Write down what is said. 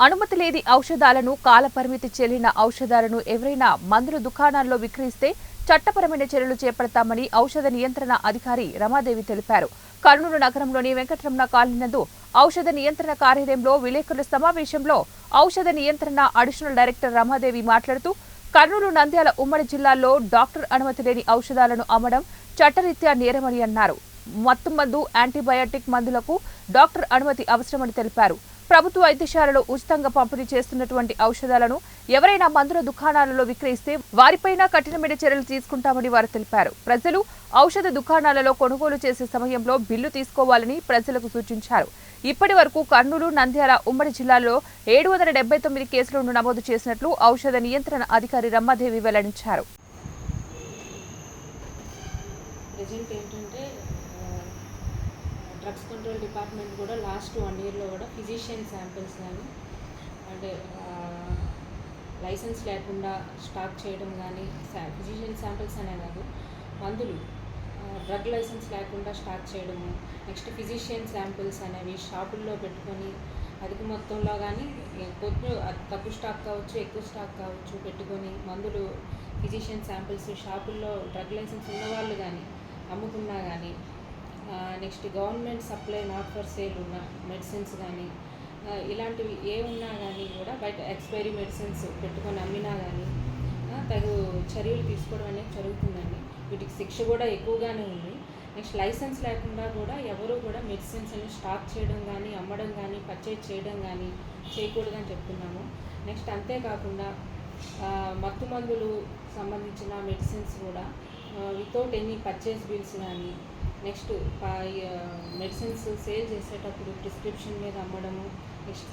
అనుమతి లేని ఔషధాలను కాలపరిమితి చెల్లిన ఔషధాలను ఎవరైనా మందుల దుకాణాల్లో విక్రయిస్తే చట్టపరమైన చర్యలు చేపడతామని ఔషధ నియంత్రణ అధికారి రమాదేవి తెలిపారు. కర్నూలు నగరంలోని వెంకటరమణ కాలనీ ఔషధ నియంత్రణ కార్యాలయంలో విలేకరుల సమావేశంలో ఔషధ నియంత్రణ అడిషనల్ డైరెక్టర్ రమాదేవి మాట్లాడుతూ కర్నూలు నంద్యాల ఉమ్మడి జిల్లాల్లో డాక్టర్ అనుమతి లేని ఔషధాలను అమ్మడం చట్టరీత్యా నేరమని అన్నారు. మత్తుమందు యాంటీబయాటిక్ మందులకు డాక్టర్ అనుమతి అవసరమని తెలిపారు. ప్రభుత్వ వైద్యశాలలో ఉచితంగా పంపిణీ చేస్తున్నటువంటి ఔషధాలను ఎవరైనా మందుల దుకాణాలలో విక్రయిస్తే వారిపైన కఠినమైన చర్యలు తీసుకుంటామని వారు తెలిపారు. ప్రజలు ఔషధ దుకాణాలలో కొనుగోలు చేసే సమయంలో బిల్లు తీసుకోవాలని ప్రజలకు సూచించారు. ఇప్పటి వరకు కర్నూలు నంద్యాల ఉమ్మడి జిల్లాలో ఏడు వందల డెబ్బై తొమ్మిది కేసులను నమోదు చేసినట్లు ఔషధ నియంత్రణ అధికారి రమ్మాదేవి వెల్లడించారు. ప్రజెంట్ ఏంటంటే డ్రగ్స్ కంట్రోల్ డిపార్ట్మెంట్ కూడా లాస్ట్ వన్ ఇయర్లో కూడా ఫిజిషియన్ శాంపిల్స్ కానీ అంటే లైసెన్స్ లేకుండా స్టాక్ చేయడం కానీ ఫిజిషియన్ శాంపిల్స్ అనే కాదు మందులు డ్రగ్ లైసెన్స్ లేకుండా స్టాక్ చేయడము నెక్స్ట్ ఫిజిషియన్ శాంపిల్స్ అనేవి షాపుల్లో పెట్టుకొని అధిక మొత్తంలో కానీ కొద్ది తక్కువ స్టాక్ కావచ్చు ఎక్కువ స్టాక్ కావచ్చు పెట్టుకొని మందులు ఫిజిషియన్ శాంపిల్స్ షాపుల్లో డ్రగ్ లైసెన్స్ ఉన్నవాళ్ళు కానీ అమ్ముకున్నా కానీ next government supply not for sale ఉన్న మెడిసిన్స్ కానీ ఇలాంటివి ఏ ఉన్నా కానీ కూడా బయట ఎక్స్పైరీ మెడిసిన్స్ పెట్టుకొని అమ్మినా కానీ తగు చర్యలు తీసుకోవడం అనేది జరుగుతుందండి. వీటికి శిక్ష కూడా ఎక్కువగానే ఉంది. నెక్స్ట్ లైసెన్స్ లేకుండా కూడా ఎవరు కూడా మెడిసిన్స్ అని స్టాక్ చేయడం కానీ అమ్మడం కానీ పర్చేజ్ చేయడం కానీ చేయకూడదని చెప్తున్నాము. నెక్స్ట్ అంతేకాకుండా మత్తు మందులు సంబంధించిన మెడిసిన్స్ కూడా వితౌట్ ఎనీ పర్చేస్ బిల్స్ కానీ నెక్స్ట్ మెడిసిన్స్ సేల్ చేసేటప్పుడు ప్రిస్క్రిప్షన్ మీద అమ్మడము నెక్స్ట్